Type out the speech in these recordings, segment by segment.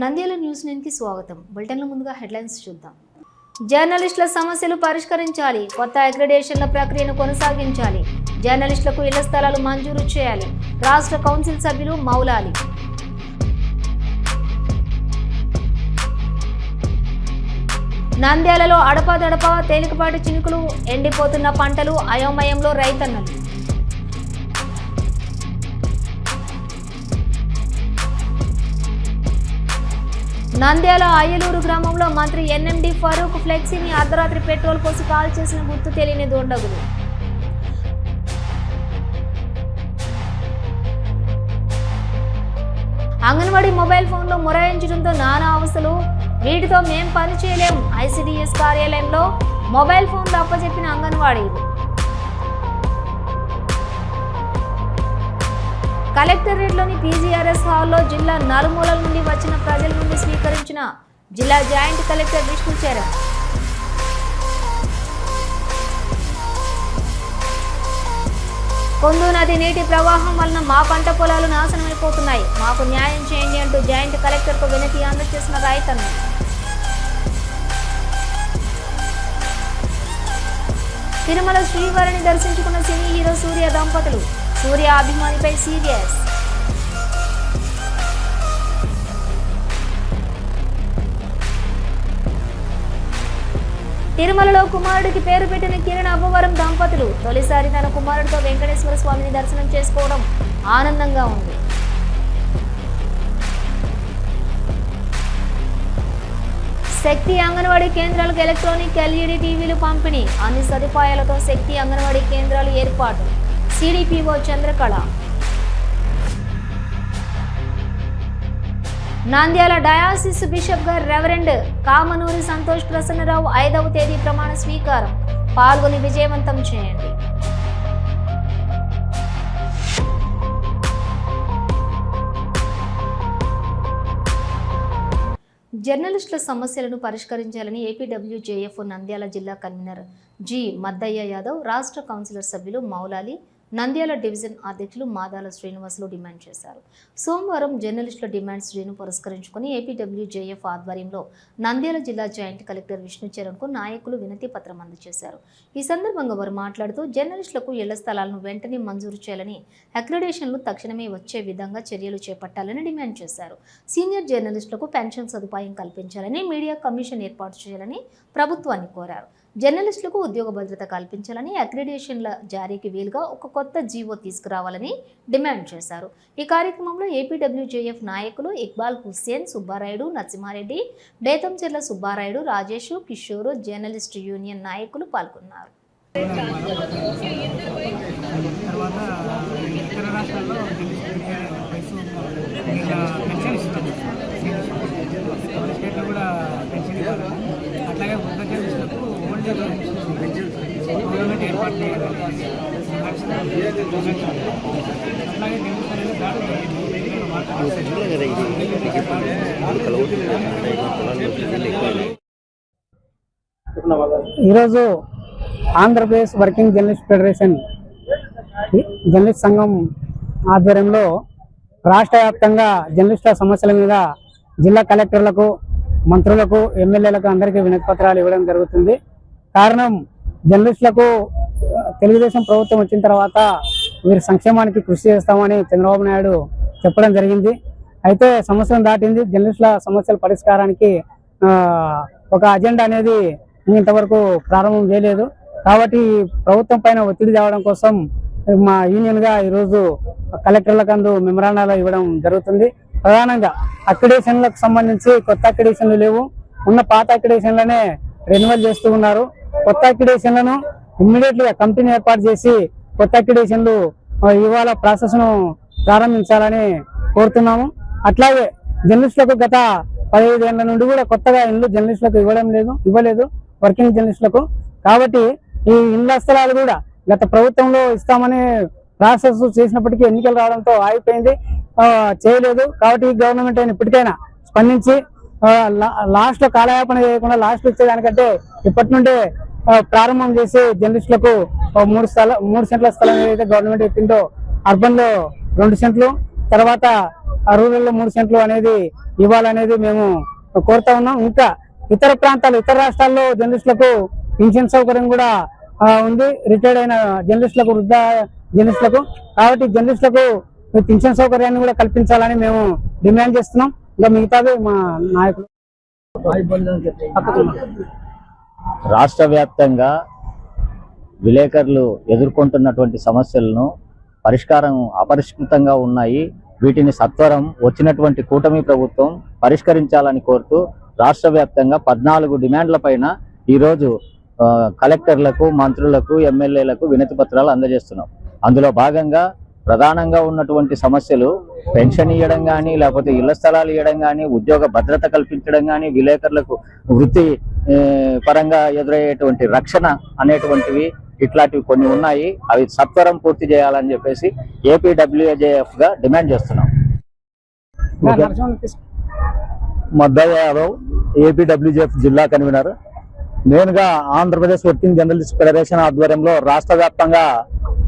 నంద్యాల న్యూస్కి స్వాగతం. బులెటిన్ల ముందుగా హెడ్లైన్స్ చూద్దాం. జర్నలిస్టుల సమస్యలు పరిష్కరించాలి. కొత్త అగ్రిడేషన్ల ప్రక్రియను కొనసాగించాలి. జర్నలిస్టులకు ఇళ్ళ స్థలాలు మంజూరు చేయాలి. రాష్ట్ర కౌన్సిల్ సభ్యులు మౌలాలి. నంద్యాలలో అడపాదడపా తేలికపాటి చినుకులు ఎండిపోతున్న పంటలు అయోమయంలో రైతన్నలు. నంద్యాల అయ్యలూరు గ్రామంలో మంత్రి ఎన్ఎండి ఫరూక్ ఫ్లెక్సీని అర్ధరాత్రి పెట్రోల్ పోసి కాల్ చేసిన గుర్తు తెలియని దుండగులు. అంగన్వాడీ మొబైల్ ఫోన్లో మొరాయించడంతో నానా అవస్థలు. వీటితో మేం పని చేయలేం. ఐసిడిఎస్ కార్యాలయంలో మొబైల్ ఫోన్లు అప్పచెప్పిన అంగన్వాడీలు. కలెక్టరేట్లోని పీజీఆర్ఎస్ హాల్లో జిల్లా నలుమూలల నుండి వచ్చిన ప్రజల నుండి స్వీకరించిన జిల్లా జాయింట్ కలెక్టర్ విష్ణు చరణ్ కొందు నది నీటి ప్రవాహం వలన మా పంట పొలాలు నాశనమైపోతున్నాయి. మాకు న్యాయం చేయండి అంటూ జాయింట్ కలెక్టర్కు వినతి అందజేసిన రైతన్ను. తిరుమల శ్రీవారిని దర్శించుకున్న సినీ హీరో సూర్య దంపతులు సూర్య అభిమానిపై సీరియస్. తిరుమలలో కుమారుడికి పేరు పెట్టిన కిరణ్ అబ్బవరం దంపతులు. తొలిసారి తన కుమారుడితో వెంకటేశ్వర స్వామిని దర్శనం చేసుకోవడం ఆనందంగా ఉంది. శక్తి అంగన్వాడీ కేంద్రాలకు ఎలక్ట్రానిక్ ఎల్ఈడి టీవీలు పంపిణీ. అన్ని సదుపాయాలతో శక్తి అంగన్వాడీ కేంద్రాలు ఏర్పాటు. CDPO Chandrakala. Nandyal diocese bishop గారు రెవరెండ్ కామనూరి సంతోష్ ప్రసన్నరావు ఐదవ తేదీ ప్రమాణ స్వీకారం. పాల్గొని విజయవంతం చేయండి. జర్నలిస్టుల సమస్యలను పరిష్కరించాలని ఏపీడబ్ల్యూజేఎఫ్ నంద్యాల జిల్లా కన్వీనర్ జి మద్దయ్య యాదవ్ రాష్ట్ర కౌన్సిలర్ సభ్యులు మౌలాలి నంద్యాల డివిజన్ అధ్యక్షులు మాదాల శ్రీనివాసులు డిమాండ్ చేశారు. సోమవారం జర్నలిస్టుల డిమాండ్ డేను పురస్కరించుకుని ఏపీడబ్ల్యూజేఎఫ్ ఆధ్వర్యంలో నంద్యాల జిల్లా జాయింట్ కలెక్టర్ విష్ణుచరణ్కు నాయకులు వినతి పత్రం అందజేశారు. ఈ సందర్భంగా వారు మాట్లాడుతూ జర్నలిస్టులకు ఇళ్ళ స్థలాలను వెంటనే మంజూరు చేయాలని అక్రిడేషన్లు తక్షణమే వచ్చే విధంగా చర్యలు చేపట్టాలని డిమాండ్ చేశారు. సీనియర్ జర్నలిస్టులకు పెన్షన్ సదుపాయం కల్పించాలని మీడియా కమిషన్ ఏర్పాటు చేయాలని ప్రభుత్వాన్ని కోరారు. జర్నలిస్టులకు ఉద్యోగ భద్రత కల్పించాలని అక్రిడేషన్ల జారీకి వీలుగా ఒక కొత్త జీవో తీసుకురావాలని డిమాండ్ చేశారు. ఈ కార్యక్రమంలో ఏపీడబ్ల్యూజేఎఫ్ నాయకులు ఇక్బాల్ హుస్సేన్ సుబ్బారాయుడు నరసింహారెడ్డి బేతంచెర్ల సుబ్బారాయుడు రాజేషు కిషోరు జర్నలిస్ట్ యూనియన్ నాయకులు పాల్గొన్నారు. తర్వాత ఇతర రాష్ట్రాల్లో వయసు ఇంకా పెన్షన్ ఇస్తుంది మన స్టేట్లో కూడా పెన్షన్ ఇవ్వాలి అట్లాగే వృద్ధ జర్నలిస్టులకు ఓల్డ్ ఏజ్ గవర్నమెంట్ ఏర్పాటు చేయాలి అట్లాగే జర్నలిస్ట్ అనేది దాడి జరిగింది ఈరోజు Andhra Pradesh working journalist federation journalist సంఘం ఆధ్వర్యంలో రాష్ట్ర వ్యాప్తంగా జర్నలిస్టుల సమస్యల మీద జిల్లా కలెక్టర్లకు మంత్రులకు ఎమ్మెల్యేలకు అందరికీ వినతి పత్రాలు ఇవ్వడం జరుగుతుంది. కారణం జర్నలిస్టులకు తెలుగుదేశం ప్రభుత్వం వచ్చిన తర్వాత వీరి సంక్షేమానికి కృషి చేస్తామని చంద్రబాబు నాయుడు చెప్పడం జరిగింది. అయితే సంవత్సరం దాటింది. జర్నలిస్టుల సమస్యల పరిష్కారానికి ఒక అజెండా అనేది ఇంతవరకు ప్రారంభం చేయలేదు. కాబట్టి ప్రభుత్వం పైన ఒత్తిడి తేవడం కోసం మా యూనియన్గా ఈరోజు కలెక్టర్లకు అందు మెమరాండాలు ఇవ్వడం జరుగుతుంది. ప్రధానంగా అక్రిడేషన్లకు సంబంధించి కొత్త అక్రిడేషన్లు లేవు. ఉన్న పాత అక్రిడేషన్లనే రెన్యువల్ చేస్తూ ఉన్నారు. కొత్త అక్రిడేషన్లను ఇమ్మీడియట్గా కంపెనీ ఏర్పాటు చేసి కొత్త అక్రిడేషన్లు ఇవాళ ప్రాసెస్ను ప్రారంభించాలని కోరుతున్నాము. అట్లాగే జర్నలిస్టులకు గత పదిహేడు ఏళ్ళ నుండి కూడా కొత్తగా ఇల్లు జర్నలిస్టులకు ఇవ్వడం లేదు ఇవ్వలేదు వర్కింగ్ జర్నలిస్టులకు. కాబట్టి ఈ ఇళ్ళ స్థలాలు కూడా గత ప్రభుత్వంలో ఇస్తామని ప్రాసెస్ చేసినప్పటికీ ఎన్నికలు రావడంతో ఆగిపోయింది. చేయలేదు. కాబట్టి ఈ గవర్నమెంట్ అయిన ఇప్పటికైనా స్పందించి లాస్ట్లో కాలయాపన చేయకుండా లాస్ట్ వచ్చేదానికంటే ఇప్పటి నుండే ప్రారంభం చేసి జర్నలిస్టులకు మూడు స్థల మూడు సెంట్ల స్థలం ఏదైతే గవర్నమెంట్ ఇచ్చిందో అర్బన్లో రెండు సెంట్లు తర్వాత రూరల్లో మూడు సెంట్లు అనేది ఇవ్వాలనేది మేము కోరుతా ఉన్నాం. ఇంకా ఇతర ప్రాంతాలు ఇతర రాష్ట్రాల్లో జర్నలిస్టులకు పింఛన్ సౌకర్యం కూడా ఉంది. రిటైర్డ్ అయిన జర్నలిస్టులకు వృద్ధ జర్నలిస్టులకు. కాబట్టి జర్నలిస్టులకు పింఛన్ సౌకర్యాన్ని కూడా కల్పించాలని మేము డిమాండ్ చేస్తున్నాం. ఇంకా మిగతాది మా నాయకులు రాష్ట్ర వ్యాప్తంగా విలేకరులు ఎదుర్కొంటున్నటువంటి సమస్యలను పరిష్కారం అపరిష్కృతంగా ఉన్నాయి. వీటిని సత్వరం వచ్చినటువంటి కూటమి ప్రభుత్వం పరిష్కరించాలని కోరుతూ రాష్ట్ర వ్యాప్తంగా పద్నాలుగు డిమాండ్ల పైన ఈరోజు కలెక్టర్లకు మంత్రులకు ఎమ్మెల్యేలకు వినతి పత్రాలు అందజేస్తున్నాం. అందులో భాగంగా ప్రధానంగా ఉన్నటువంటి సమస్యలు పెన్షన్ ఇవ్వడం కానీ లేకపోతే ఇళ్ళ స్థలాలు ఇవ్వడం కానీ ఉద్యోగ భద్రత కల్పించడం కానీ విలేకరులకు వృత్తి పరంగా ఎదురయ్యేటువంటి రక్షణ అనేటువంటివి ఇట్లాంటివి కొన్ని ఉన్నాయి. అవి సత్వరం పూర్తి చేయాలని చెప్పేసి ఏపీడబ్ల్యూజేఎఫ్గా డిమాండ్ చేస్తున్నాం. మద్దయ్య యాదవ్ ఏపీడబ్ల్యూజేఎఫ్ జిల్లా కన్వీనర్. నేనుగా ఆంధ్రప్రదేశ్ వర్కింగ్ జర్నలిస్ట్ ఫెడరేషన్ ఆధ్వర్యంలో రాష్ట్ర వ్యాప్తంగా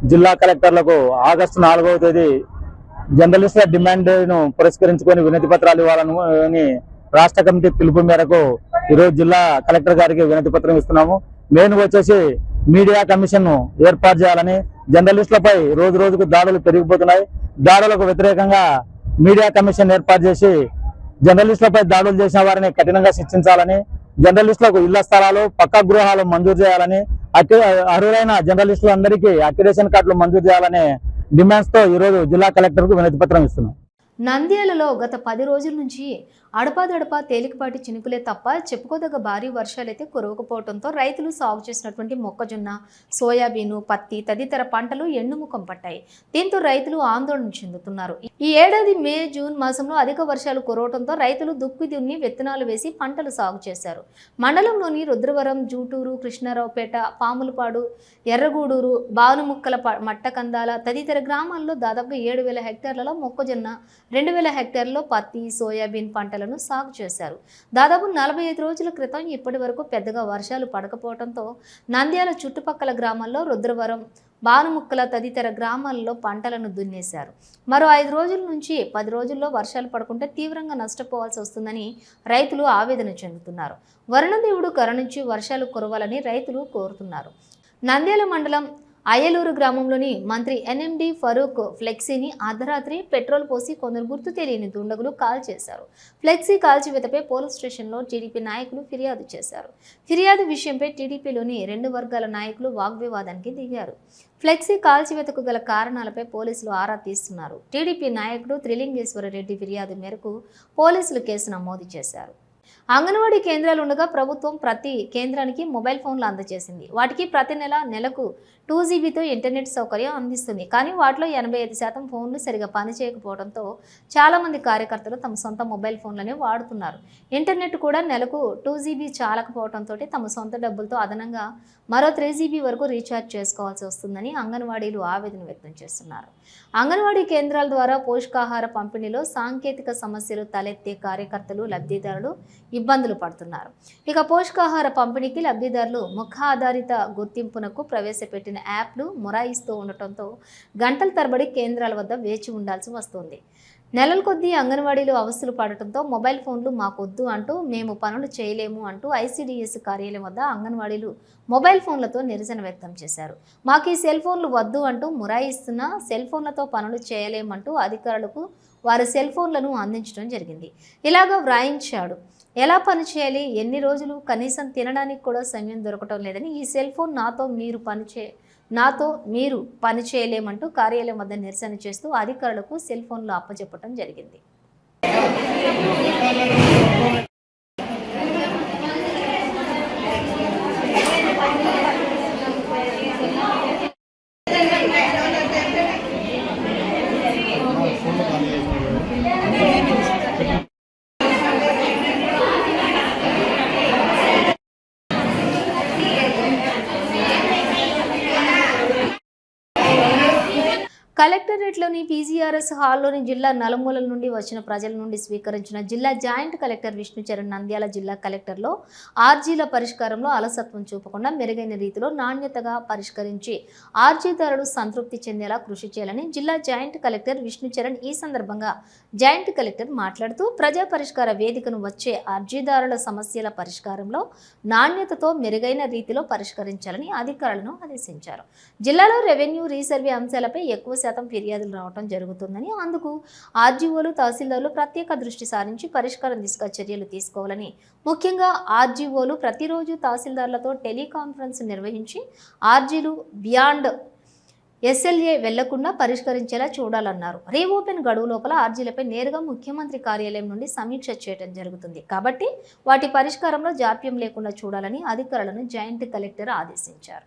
జిల్లా కలెక్టర్లకు ఆగస్టు నాలుగవ తేదీ జర్నలిస్టుల డిమాండ్ను పురస్కరించుకొని వినతి పత్రాలు ఇవ్వాలని రాష్ట్ర కమిటీ పిలుపు మేరకు ఈరోజు జిల్లా కలెక్టర్ గారికి వినతి పత్రం ఇస్తున్నాము. మెయిన్ వచ్చేసి మీడియా కమిషన్ ఏర్పాటు చేయాలని జర్నలిస్టులపై రోజు రోజుకు దాడులు పెరిగిపోతున్నాయి. దాడులకు వ్యతిరేకంగా మీడియా కమిషన్ ఏర్పాటు చేసి జర్నలిస్టులపై దాడులు చేసిన వారిని కఠినంగా శిక్షించాలని జర్నలిస్టులకు ఇళ్ళ స్థలాలు పక్క గృహాలు మంజూరు చేయాలని అర్హులైన జర్నలిస్టులు అందరికీ అక్రిడేషన్ కార్డులు మంజూరు చేయాలనే డిమాండ్స్తో ఈ రోజు జిల్లా కలెక్టర్కు వినతి పత్రం ఇస్తున్నాం. నంద్యాలలో గత పది రోజుల నుంచి అడపాదడపా తేలికపాటి చినుకులే తప్ప చెప్పుకోదగ్గ భారీ వర్షాలైతే కురవకపోవడంతో రైతులు సాగు చేసినటువంటి మొక్కజొన్న సోయాబీను పత్తి తదితర పంటలు ఎండుముఖం పట్టాయి. దీంతో రైతులు ఆందోళన చెందుతున్నారు. ఈ ఏడాది మే జూన్ మాసంలో అధిక వర్షాలు కురవడంతో రైతులు దుక్కి దున్ని విత్తనాలు వేసి పంటలు సాగు చేశారు. మండలంలోని రుద్రవరం జూటూరు కృష్ణారావుపేట పాములపాడు ఎర్రగూడూరు బానుముక్కల ప- మట్టకందాల తదితర గ్రామాల్లో దాదాపు ఏడు వేల హెక్టార్లలో మొక్కజొన్న రెండు వేల హెక్టార్లలో పత్తి సోయాబీన్ కూరగాయలను సాగు చేశారు. దాదాపు నలభై ఐదు రోజుల క్రితం ఇప్పటి వరకు పెద్దగా వర్షాలు పడకపోవడంతో నంద్యాల చుట్టుపక్కల గ్రామాల్లో రుద్రవరం బానుముక్కల తదితర గ్రామాల్లో పంటలను దున్నేశారు. మరో ఐదు రోజుల నుంచి పది రోజుల్లో వర్షాలు పడకుంటే తీవ్రంగా నష్టపోవాల్సి వస్తుందని రైతులు ఆవేదన చెందుతున్నారు. వరుణదేవుడు కరుణించి వర్షాలు కురవాలని రైతులు కోరుతున్నారు. నంద్యాల మండలం అయ్యలూరు గ్రామంలోని మంత్రి ఎన్ఎండి ఫరూక్ ఫ్లెక్సీని అర్ధరాత్రి పెట్రోల్ పోసి కొందరు గుర్తు తెలియని దుండగులు కాల్ చేశారు. ఫ్లెక్సీ కాల్చివేతపై పోలీస్ స్టేషన్లో టీడీపీ నాయకులు ఫిర్యాదు చేశారు. ఫిర్యాదు విషయంపై టీడీపీలోని రెండు వర్గాల నాయకులు వాగ్వివాదానికి దిగారు. ఫ్లెక్సీ కాల్చివేతకు గల కారణాలపై పోలీసులు ఆరా తీస్తున్నారు. టీడీపీ నాయకుడు త్రిలింగేశ్వర రెడ్డి ఫిర్యాదు మేరకు పోలీసులు కేసు నమోదు చేశారు. అంగన్వాడీ కేంద్రాలు ఉండగా ప్రభుత్వం ప్రతి కేంద్రానికి మొబైల్ ఫోన్లు అందజేసింది. వాటికి ప్రతి నెల నెలకు టూ జీబీతో ఇంటర్నెట్ సౌకర్యం అందిస్తుంది. కానీ వాటిలో ఎనభై ఐదు శాతం ఫోన్లు సరిగా పనిచేయకపోవడంతో చాలామంది కార్యకర్తలు తమ సొంత మొబైల్ ఫోన్లనే వాడుతున్నారు. ఇంటర్నెట్ కూడా నెలకు టూ జీబీ చాలకపోవడంతో తమ సొంత డబ్బులతో అదనంగా మరో త్రీ జీబీ వరకు రీఛార్జ్ చేసుకోవాల్సి వస్తుందని అంగన్వాడీలు ఆవేదన వ్యక్తం చేస్తున్నారు. అంగన్వాడీ కేంద్రాల ద్వారా పోషకాహార పంపిణీలో సాంకేతిక సమస్యలు తలెత్తే కార్యకర్తలు లబ్ధిదారులు ఇబ్బందులు పడుతున్నారు. ఇక పోషకాహార పంపిణీకి లబ్ధిదారులు ముఖ ఆధారిత గుర్తింపునకు ప్రవేశపెట్టిన యాప్లు మొరాయిస్తూ ఉండటంతో గంటల తరబడి కేంద్రాల వద్ద వేచి ఉండాల్సి వస్తుంది. నెలల కొద్దీ అంగన్వాడీలు అవస్థలు పడటంతో మొబైల్ ఫోన్లు మాకొద్దు అంటూ మేము పనులు చేయలేము అంటూ ఐసీడీఎస్ కార్యాలయం వద్ద అంగన్వాడీలు మొబైల్ ఫోన్లతో నిరసన వ్యక్తం చేశారు. మాకు ఈ సెల్ ఫోన్లు వద్దు అంటూ మురాయిస్తున్నా సెల్ ఫోన్లతో పనులు చేయలేమంటూ అధికారులకు వారి సెల్ ఫోన్లను అందించడం జరిగింది. ఇలాగ వ్రాయించాడు. ఎలా పని చేయాలి? ఎన్ని రోజులు? కనీసం తినడానికి కూడా సమయం దొరకటం లేదని ఈ సెల్ ఫోన్ నాతో మీరు పని చే నాతో మీరు పని చేయలేమంటూ కార్యాలయం వద్ద నిరసన చేస్తూ అధికారులకు సెల్ ఫోన్లు అప్పచెప్పడం జరిగింది. కలెక్టరేట్లోని పీజీఆర్ఎస్ హాల్లోని జిల్లా నలుమూలల నుండి వచ్చిన ప్రజల నుండి స్వీకరించిన జిల్లా జాయింట్ కలెక్టర్ విష్ణుచరణ్ నంద్యాల జిల్లా కలెక్టర్లో ఆర్జీల పరిష్కారంలో అలసత్వం చూపకుండా మెరుగైన రీతిలో నాణ్యతగా పరిష్కరించి ఆర్జీదారుడు సంతృప్తి చెందేలా కృషి చేయాలని జిల్లా జాయింట్ కలెక్టర్ విష్ణుచరణ్ ఈ సందర్భంగా జాయింట్ కలెక్టర్ మాట్లాడుతూ ప్రజా పరిష్కార వేదికను వచ్చే అర్జీదారుల సమస్యల పరిష్కారంలో నాణ్యతతో మెరుగైన రీతిలో పరిష్కరించాలని అధికారులను ఆదేశించారు. జిల్లాలో రెవెన్యూ రీసర్వే అంశాలపై ఎక్కువ శాతం ఫిర్యాదు ఫిర్యాదులు రావడం జరుగుతుందని అందుకు ఆర్జీఓలు తహసీల్దార్లు ప్రత్యేక దృష్టి సారించి పరిష్కారం దిశగా చర్యలు తీసుకోవాలని ముఖ్యంగా ఆర్జీఓలు ప్రతిరోజు తహసీల్దార్లతో టెలికాన్ఫరెన్స్ నిర్వహించి ఆర్జీలు బియాండ్ ఎస్ఎల్ఏ వెళ్ళకుండా పరిష్కరించేలా చూడాలన్నారు. రీఓపెన్ గడువు లోపల ఆర్జీలపై నేరుగా ముఖ్యమంత్రి కార్యాలయం నుండి సమీక్ష చేయడం జరుగుతుంది. కాబట్టి వాటి పరిష్కారంలో జాప్యం లేకుండా చూడాలని అధికారులను జాయింట్ కలెక్టర్ ఆదేశించారు.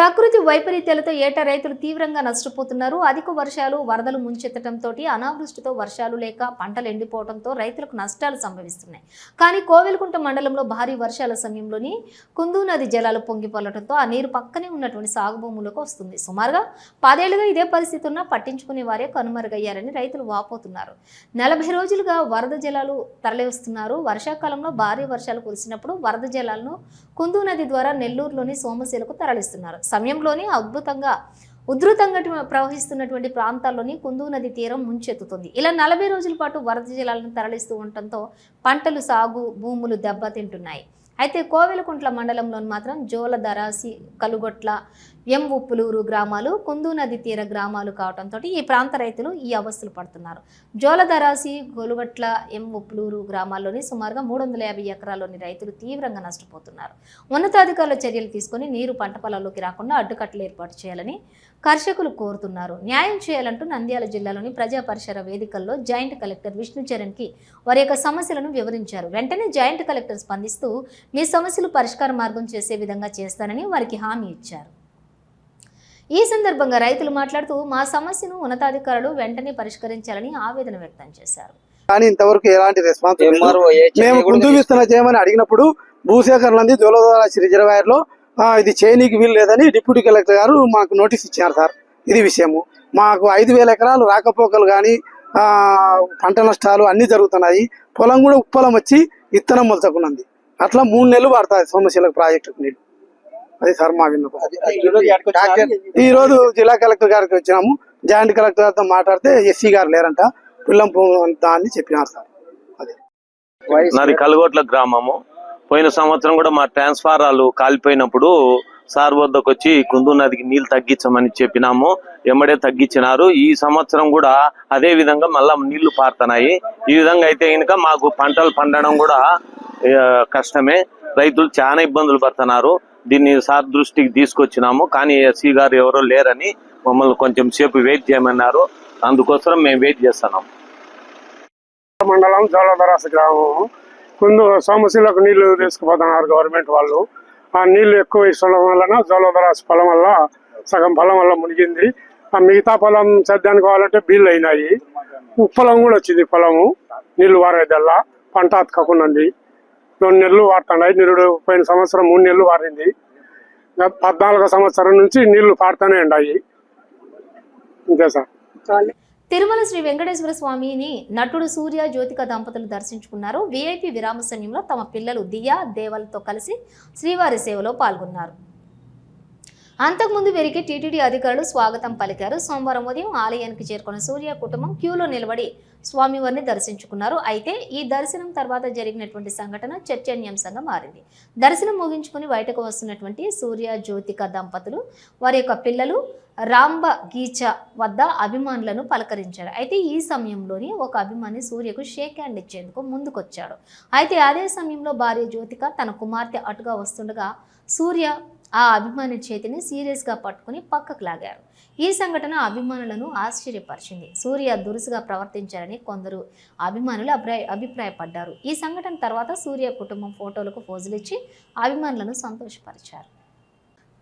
ప్రకృతి వైపరీత్యాలతో ఏటా రైతులు తీవ్రంగా నష్టపోతున్నారు. అధిక వర్షాలు వరదలు ముంచెత్తడంతో అనావృష్టితో వర్షాలు లేక పంటలు ఎండిపోవడంతో రైతులకు నష్టాలు సంభవిస్తున్నాయి. కానీ కోవెలకుంట మండలంలో భారీ వర్షాల సమయంలోని కుందూ నది జలాలు పొంగిపోలడంతో ఆ నీరు పక్కనే ఉన్నటువంటి సాగు భూములకు వస్తుంది. సుమారుగా పదేళ్ళుగా ఇదే పరిస్థితి ఉన్నా పట్టించుకునే వారే కనుమరుగయ్యారని రైతులు వాపోతున్నారు. నలభై రోజులుగా వరద జలాలు తరలివస్తున్నారు. వర్షాకాలంలో భారీ వర్షాలు కురిసినప్పుడు వరద జలాలను కుందూ నది ద్వారా నెల్లూరులోని సోమశీలకు తరలిస్తున్నారు. సమయంలోనే అద్భుతంగా ఉధృతంగా ప్రవహిస్తున్నటువంటి ప్రాంతాల్లోని కుందు నది తీరం ముంచెత్తుతుంది. ఇలా నలభై రోజుల పాటు వరద జలాలను తరలిస్తూ ఉండటంతో పంటలు సాగు భూములు దెబ్బతింటున్నాయి. అయితే కోవెలకుంట్ల మండలంలోని మాత్రం జోల కలుగొట్ల ఎం ఉప్పులూరు గ్రామాలు కుందు నది తీర గ్రామాలు కావడంతో ఈ ప్రాంత రైతులు ఈ అవస్థలు పడుతున్నారు. జోలధరాసి గొలుగట్ల ఎం ఉప్పులూరు గ్రామాల్లోని సుమారుగా మూడు వందల యాభై ఎకరాల్లోని రైతులు తీవ్రంగా నష్టపోతున్నారు. ఉన్నతాధికారుల చర్యలు తీసుకొని నీరు పంట పొలాల్లోకి రాకుండా అడ్డుకట్టలు ఏర్పాటు చేయాలని కర్షకులు కోరుతున్నారు. న్యాయం చేయాలంటూ నంద్యాల జిల్లాలోని ప్రజా పరిసర వేదికల్లో జాయింట్ కలెక్టర్ విష్ణు చరణ్కి వారి యొక్క సమస్యలను వివరించారు. వెంటనే జాయింట్ కలెక్టర్ స్పందిస్తూ మీ సమస్యలు పరిష్కార మార్గం చేసే విధంగా చేస్తానని వారికి హామీ ఇచ్చారు. ఈ సందర్భంగా రైతులు మాట్లాడుతూ మా సమస్యను ఉన్నతాధికారులు వెంటనే పరిష్కరించాలని ఆవేదన వ్యక్తం చేశారు. కానీ ఇంతవరకు ఎలాంటి రెస్పాన్స్ మేము చేయమని అడిగినప్పుడు భూసేకరణ రిజర్వాయర్లో ఇది చేయనీకి వీలు లేదని డిప్యూటీ కలెక్టర్ గారు మాకు నోటీస్ ఇచ్చారు సార్. ఇది విషయము. మాకు ఐదు వేల ఎకరాలు రాకపోకలు కానీ పంట నష్టాలు అన్ని జరుగుతున్నాయి. పొలం కూడా ఉప్పలం వచ్చి ఇత్తనం మొలచకున్నది అట్లా మూడు నెలలు పడుతుంది సోమశీలకు ప్రాజెక్టు నీళ్ళు. అది సార్ మా విన్నపం. ఈ రోజు జిల్లా కలెక్టర్ గారికి వచ్చినాము. జాయింట్ కలెక్టర్ గారితో మాట్లాడితే ఎస్సీ గారు లేరంట. పిల్లం అని చెప్పినారు సార్. అదే. నాది కలగోట్ల గ్రామము. పోయిన సంవత్సరం కూడా మా ట్రాన్స్ఫారాలు కాలిపోయినప్పుడు సార్ వద్దకు వచ్చి కుందు నదికి నీళ్ళు తగ్గించమని చెప్పినాము ఎమ్మడే తగ్గించినారు. ఈ సంవత్సరం కూడా అదే విధంగా మళ్ళా నీళ్ళు పారుతున్నాయి. ఈ విధంగా అయితే కనుక మాకు పంటలు పండడం కూడా కష్టమే. రైతులు చాలా ఇబ్బందులు పడుతున్నారు. దీన్ని సార్ దృష్టికి తీసుకొచ్చినాము. కానీ ఎస్సీ గారు ఎవరో లేరని మమ్మల్ని కొంచెం సేపు వెయిట్ చేయమన్నారు. అందుకోసం మేము వెయిట్ చేస్తున్నాం. మండలం జోలదరాస గ్రామం. ముందు సమస్యలకు నీళ్ళు తీసుకుపోతున్నారు గవర్నమెంట్ వాళ్ళు. ఆ నీళ్ళు ఎక్కువ ఇష్టం వలన జోలదరాస పొలం వల్ల సగం పొలం వల్ల మునిగింది. ఆ మిగతా పొలం సేద్యానికి కావాలంటే బిల్లు అయినాయి. పొలం కూడా వచ్చింది పొలము నీళ్ళు వారేదల్లా. పంట అతకకున్నది రెండు నెలలు వాడుతున్నాయి. నిరుడు పోయిన సంవత్సరం మూడు నెలలు వారింది. పద్నాలుగో సంవత్సరం నుంచి నీళ్ళు పారుతూనే ఉన్నాయి. అంతే సార్. తిరుమల శ్రీ వెంకటేశ్వర స్వామిని నటుడు సూర్య జ్యోతిక దంపతులు దర్శించుకున్నారు. వీఐపీ విరామ సమయంలో తమ పిల్లలు దియా దేవలతో కలిసి శ్రీవారి సేవలో పాల్గొన్నారు. అంతకుముందు వీరికి టీటీడీ అధికారులు స్వాగతం పలికారు. సోమవారం ఉదయం ఆలయానికి చేరుకున్న సూర్య కుటుంబం క్యూలో నిలబడి స్వామివారిని దర్శించుకున్నారు. అయితే ఈ దర్శనం తర్వాత జరిగినటువంటి సంఘటన చర్చనీయాంశంగా మారింది. దర్శనం ముగించుకుని బయటకు వస్తున్నటువంటి సూర్య జ్యోతిక దంపతులు వారి యొక్క పిల్లలు రాంబ గీచ వద్ద అభిమానులను పలకరించారు. అయితే ఈ సమయంలోని ఒక అభిమాని సూర్యకు షేక్ హ్యాండ్ ఇచ్చేందుకు ముందుకొచ్చాడు. అయితే అదే సమయంలో భార్య జ్యోతిక తన కుమార్తె అటుగా వస్తుండగా సూర్య ఆ అభిమాని చేతిని సీరియస్గా పట్టుకుని పక్కకు లాగారు. ఈ సంఘటన అభిమానులను ఆశ్చర్యపరిచింది. సూర్య దురుసుగా ప్రవర్తించారని కొందరు అభిమానులు అభిప్రాయ అభిప్రాయపడ్డారు. ఈ సంఘటన తర్వాత సూర్య కుటుంబం ఫోటోలకు పోజులిచ్చి అభిమానులను సంతోషపరిచారు.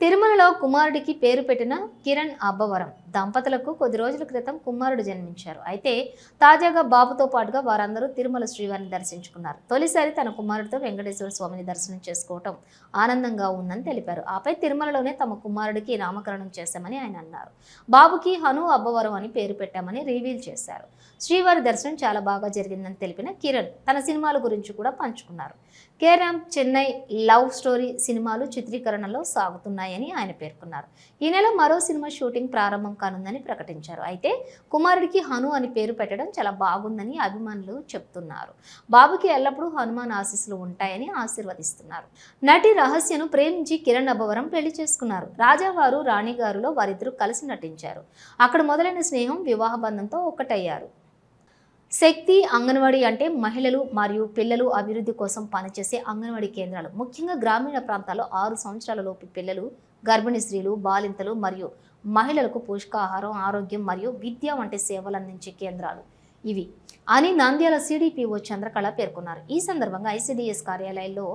తిరుమలలో కుమారుడికి పేరు పెట్టిన కిరణ్ అబ్బవరం. దంపతులకు కొద్ది రోజుల క్రితం కుమారుడు జన్మించారు. అయితే తాజాగా బాబుతో పాటుగా వారందరూ తిరుమల శ్రీవారిని దర్శించుకున్నారు. తొలిసారి తన కుమారుడితో వెంకటేశ్వర స్వామిని దర్శనం చేసుకోవటం ఆనందంగా ఉందని తెలిపారు. ఆపై తిరుమలలోనే తమ కుమారుడికి నామకరణం చేశామని ఆయన అన్నారు. బాబుకి హను అబ్బవరం అని పేరు పెట్టామని రివీల్ చేశారు. శ్రీవారి దర్శనం చాలా బాగా జరిగిందని తెలిపిన కిరణ్ తన సినిమాల గురించి కూడా పంచుకున్నారు. కేరామ్ చెన్నై లవ్ స్టోరీ సినిమాలు చిత్రీకరణలో సాగుతున్నాయని ఆయన పేర్కొన్నారు. ఈ నెల మరో సినిమా షూటింగ్ ప్రారంభం కానుందని ప్రకటించారు. అయితే కుమారుడికి హను అని పేరు పెట్టడం చాలా బాగుందని అభిమానులు చెప్తున్నారు. బాబుకి ఎల్లప్పుడూ హనుమాన్ ఆశీస్సులు ఉంటాయని ఆశీర్వదిస్తున్నారు. నటి రహస్యను ప్రేమించి కిరణ్ అభవరం పెళ్ళి చేసుకున్నారు. రాజావారు రాణిగారులో వారిద్దరూ కలిసి నటించారు. అక్కడ మొదలైన స్నేహం వివాహ బంధంతో ఒక్కటయ్యారు. శక్తి అంగన్వాడీ అంటే మహిళలు మరియు పిల్లలు అభివృద్ధి కోసం పనిచేసే అంగన్వాడీ కేంద్రాలు. ముఖ్యంగా గ్రామీణ ప్రాంతాల్లో ఆరు సంవత్సరాల లోపు పిల్లలు గర్భిణీ స్త్రీలు బాలింతలు మరియు మహిళలకు పోషకాహారం ఆరోగ్యం మరియు విద్య వంటి సేవలు అందించే కేంద్రాలు ఇవి. అని నంద్యాల సిడిపిఓ చంద్రకళ పేర్కొన్నారు. ఈ సందర్భంగా ఐసిడిఎస్ కార్యాలయంలో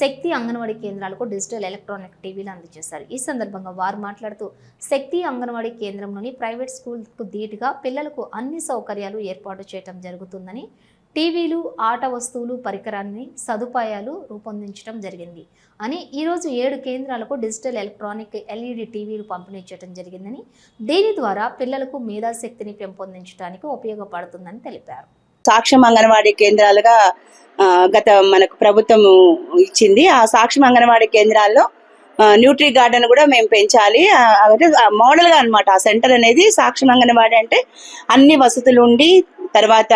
శక్తి అంగన్వాడీ కేంద్రాలకు డిజిటల్ ఎలక్ట్రానిక్ టీవీలు అందజేశారు. ఈ సందర్భంగా వారు మాట్లాడుతూ శక్తి అంగన్వాడీ కేంద్రంలోని ప్రైవేట్ స్కూల్కు ధీటుగా పిల్లలకు అన్ని సౌకర్యాలు ఏర్పాటు చేయడం జరుగుతుందని టీవీలు ఆట వస్తువులు పరికరాన్ని సదుపాయాలు రూపొందించడం జరిగింది. అని ఈరోజు ఏడు కేంద్రాలకు డిజిటల్ ఎలక్ట్రానిక్ ఎల్ఈడి టీవీలు పంపిణీ చేయడం జరిగిందని దీని ద్వారా పిల్లలకు మేధాశక్తిని పెంపొందించడానికి ఉపయోగపడుతుందని తెలిపారు. సాక్ష్యం అంగన్వాడీ కేంద్రాలుగా గత మనకు ప్రభుత్వం ఇచ్చింది. ఆ సాక్ష్యం అంగన్వాడీ కేంద్రాల్లో న్యూట్రీ గార్డెన్ కూడా మేము పెంచాలి. అంటే ఆ అనమాట ఆ సెంటర్ అనేది సాక్ష్యం అంగన్వాడీ అంటే అన్ని వసతులు ఉండి తర్వాత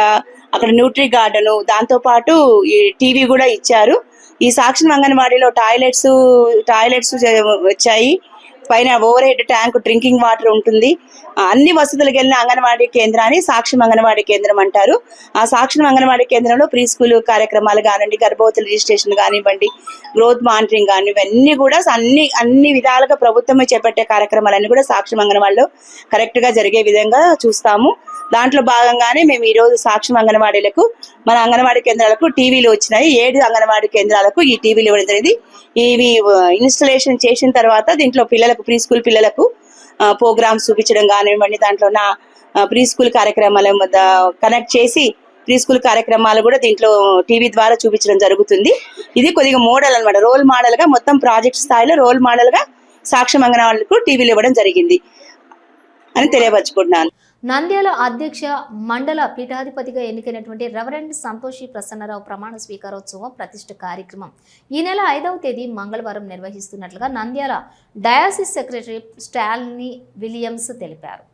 అక్కడ న్యూట్రీ గార్డెన్ దాంతో పాటు ఈ టీవీ కూడా ఇచ్చారు. ఈ సాక్షి అంగన్వాడీలో టాయిలెట్స్ టాయిలెట్స్ వచ్చాయి. పైన over head tank drinking water ఉంటుంది. అన్ని వసతులకు వెళ్ళిన అంగన్వాడీ కేంద్రాన్ని సాక్ష్యం అంగన్వాడీ కేంద్రం అంటారు. ఆ సాక్ష్యం అంగన్వాడీ కేంద్రంలో ప్రీ స్కూల్ కార్యక్రమాలు కానివ్వండి గర్భవతుల రిజిస్ట్రేషన్ కానివ్వండి గ్రోత్ మానిటరింగ్ కాని ఇవన్నీ కూడా అన్ని అన్ని విధాలుగా ప్రభుత్వమే చేపట్టే కార్యక్రమాలన్నీ కూడా సాక్ష్యం అంగన్వాడీలో కరెక్ట్గా జరిగే విధంగా చూస్తాము. దాంట్లో భాగంగానే మేము ఈ రోజు సాక్ష్యం అంగన్వాడీలకు మన అంగన్వాడీ కేంద్రాలకు టీవీలు వచ్చినాయి. ఏడు అంగన్వాడీ కేంద్రాలకు ఈ టీవీలు ఇవ్వడం జరిగింది. ఇవి ఇన్స్టలేషన్ చేసిన తర్వాత దీంట్లో పిల్లలకు ప్రీ స్కూల్ పిల్లలకు ప్రోగ్రామ్స్ చూపించడం కానివ్వండి దాంట్లో నా ప్రీ స్కూల్ కార్యక్రమాల కనెక్ట్ చేసి ప్రీ స్కూల్ కార్యక్రమాలు కూడా దీంట్లో టీవీ ద్వారా చూపించడం జరుగుతుంది. ఇది కొద్దిగా మోడల్ అన్నమాట. రోల్ మోడల్గా మొత్తం ప్రాజెక్ట్ స్థాయిలో రోల్ మోడల్గా సాక్ష్యం అంగన్వాడీలకు టీవీలు ఇవ్వడం జరిగింది. అని తెలియపరచుకుంటున్నాను. నంద్యాల అధ్యక్ష మండల పీఠాధిపతిగా ఎన్నికైనటువంటి రెవరెండ్ సంతోషి ప్రసన్నరావు ప్రమాణ స్వీకారోత్సవం ప్రతిష్ట కార్యక్రమం. ఈ నెల ఐదవ తేదీ మంగళవారం నిర్వహిస్తున్నట్లుగా Nandyal diocese secretary Stalini Williams తెలిపారు.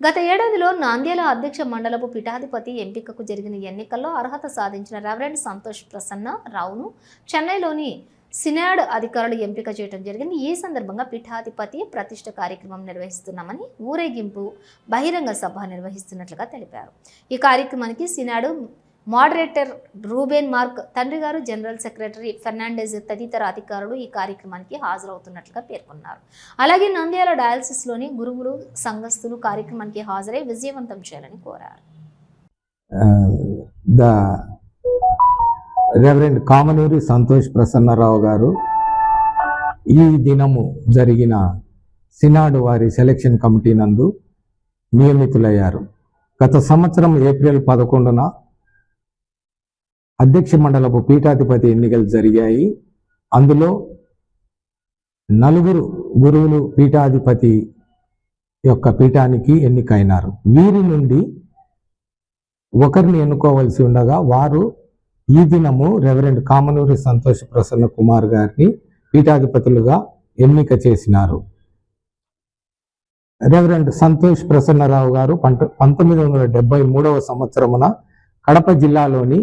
గత ఏడాదిలో నాంద్యాల అధ్యక్ష మండలపు పీఠాధిపతి ఎంపికకు జరిగిన ఎన్నికల్లో అర్హత సాధించిన రెవరెండ్ సంతోష్ ప్రసన్న రావును చెన్నైలోని సినాడ్ అధికారులు ఎంపిక చేయడం జరిగింది. ఈ సందర్భంగా పీఠాధిపతి ప్రతిష్ట కార్యక్రమం నిర్వహిస్తున్నామని ఊరేగింపు బహిరంగ సభ నిర్వహిస్తున్నట్లుగా తెలిపారు. ఈ కార్యక్రమానికి సినాడు మోడరేటర్ రూబెన్ మార్క్ తండ్రి గారు జనరల్ సెక్రటరీ ఫెర్నాండెజ్ తదితర అధికారులు ఈ కార్యక్రమానికి హాజరవుతున్నట్లుగా పేర్కొన్నారు. అలాగే నంద్యాల డయాలసిస్లోని గురువులు సంఘస్థులు కార్యక్రమానికి హాజరై విజయవంతం చేయాలని కోరారు. Uh, రెవరెండ్ కామనూరి సంతోష్ ప్రసన్నరావు గారు ఈ దినము జరిగిన సినాడు వారి సెలక్షన్ కమిటీ నందు నియమితులయ్యారు. గత సంవత్సరం ఏప్రిల్ పదకొండున అధ్యక్ష మండలపు పీఠాధిపతి ఎన్నికలు జరిగాయి. అందులో నలుగురు గురువులు పీఠాధిపతి యొక్క పీఠానికి ఎన్నికైనారు. వీరి నుండి ఒకరిని ఎన్నుకోవలసి ఉండగా వారు ఈ దినము రెవరెండ్ కామనూరి సంతోష్ ప్రసన్న కుమార్ గారిని పీఠాధిపతులుగా ఎన్నిక చేసినారు. రెవరెండ్ సంతోష్ ప్రసన్నరావు గారు పంట పంతొమ్మిది వందల డెబ్బై మూడవ సంవత్సరమున కడప జిల్లాలోని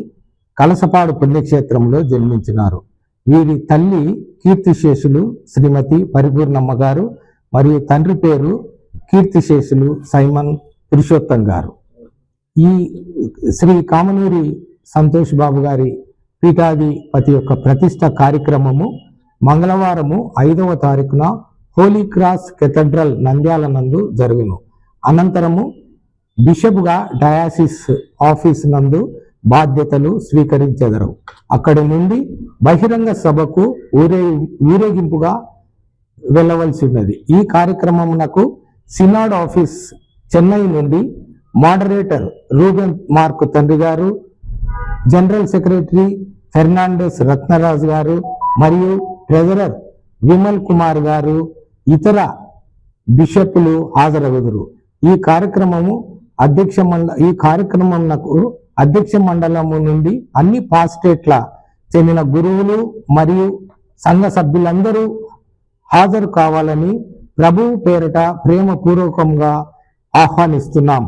కలసపాడు పుణ్యక్షేత్రంలో జన్మించినారు. వీరి తల్లి కీర్తిశేషులు శ్రీమతి పరిపూర్ణమ్మ గారు మరియు తండ్రి పేరు కీర్తిశేషులు సైమన్ పురుషోత్తం గారు. ఈ శ్రీ కామనూరి సంతోష్ బాబు గారి పీఠాధిపతి యొక్క ప్రతిష్ట కార్యక్రమము మంగళవారము ఐదవ తారీఖున హోలీ క్రాస్ కెథడ్రల్ నంద్యాల నందు జరుగును. అనంతరము బిషప్గా డయాసిస్ ఆఫీస్ నందు బాధ్యతలు స్వీకరించెదరు. అక్కడి నుండి బహిరంగ సభకు ఊరే ఊరేగింపుగా వెళ్ళవలసి ఉన్నది ఈ కార్యక్రమమునకు సినాడ్ ఆఫీస్ చెన్నై నుండి మోడరేటర్ రూబెన్ మార్క్ తండ్రి గారు జనరల్ సెక్రటరీ ఫెర్నాండెస్ రత్నరాజు గారు మరియు ట్రెజరర్ విమల్ కుమార్ గారు ఇతర బిషప్లు హాజరగుదురు. ఈ కార్యక్రమము అధ్యక్ష మండ ఈ కార్యక్రమంకు అధ్యక్ష మండలము నుండి అన్ని పాస్టేట్ల చెందిన గురువులు మరియు సంఘ సభ్యులందరూ హాజరు కావాలని ప్రభువు పేరిట ప్రేమపూర్వకంగా ఆహ్వానిస్తున్నాం.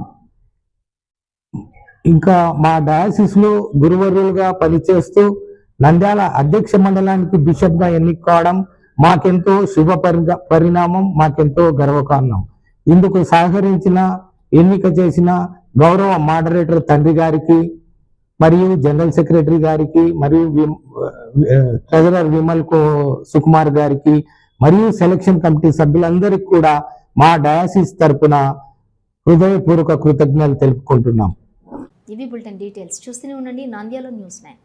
ఇంకా మా డయాసిస్లో గురువర్యులుగా పనిచేస్తూ నంద్యాల అధ్యక్ష మండలానికి బిషప్గా ఎన్నిక కావడం మాకెంతో శుభ పరిణామం మాకెంతో గర్వకారణం. ఇందుకు సహకరించిన ఎన్నిక చేసిన గౌరవ మోడరేటర్ తండ్రి గారికి మరియు జనరల్ సెక్రటరీ గారికి మరియు ట్రెజరర్ విమల్ కో సుకుమార్ గారికి మరియు సెలక్షన్ కమిటీ సభ్యులందరికీ కూడా మా డయాసిస్ తరపున హృదయపూర్వక కృతజ్ఞతలు తెలుపుకుంటున్నాం. ఇవి బులెటిన్ డీటెయిల్స్. చూస్తూనే ఉండండి. Nandyal news nine.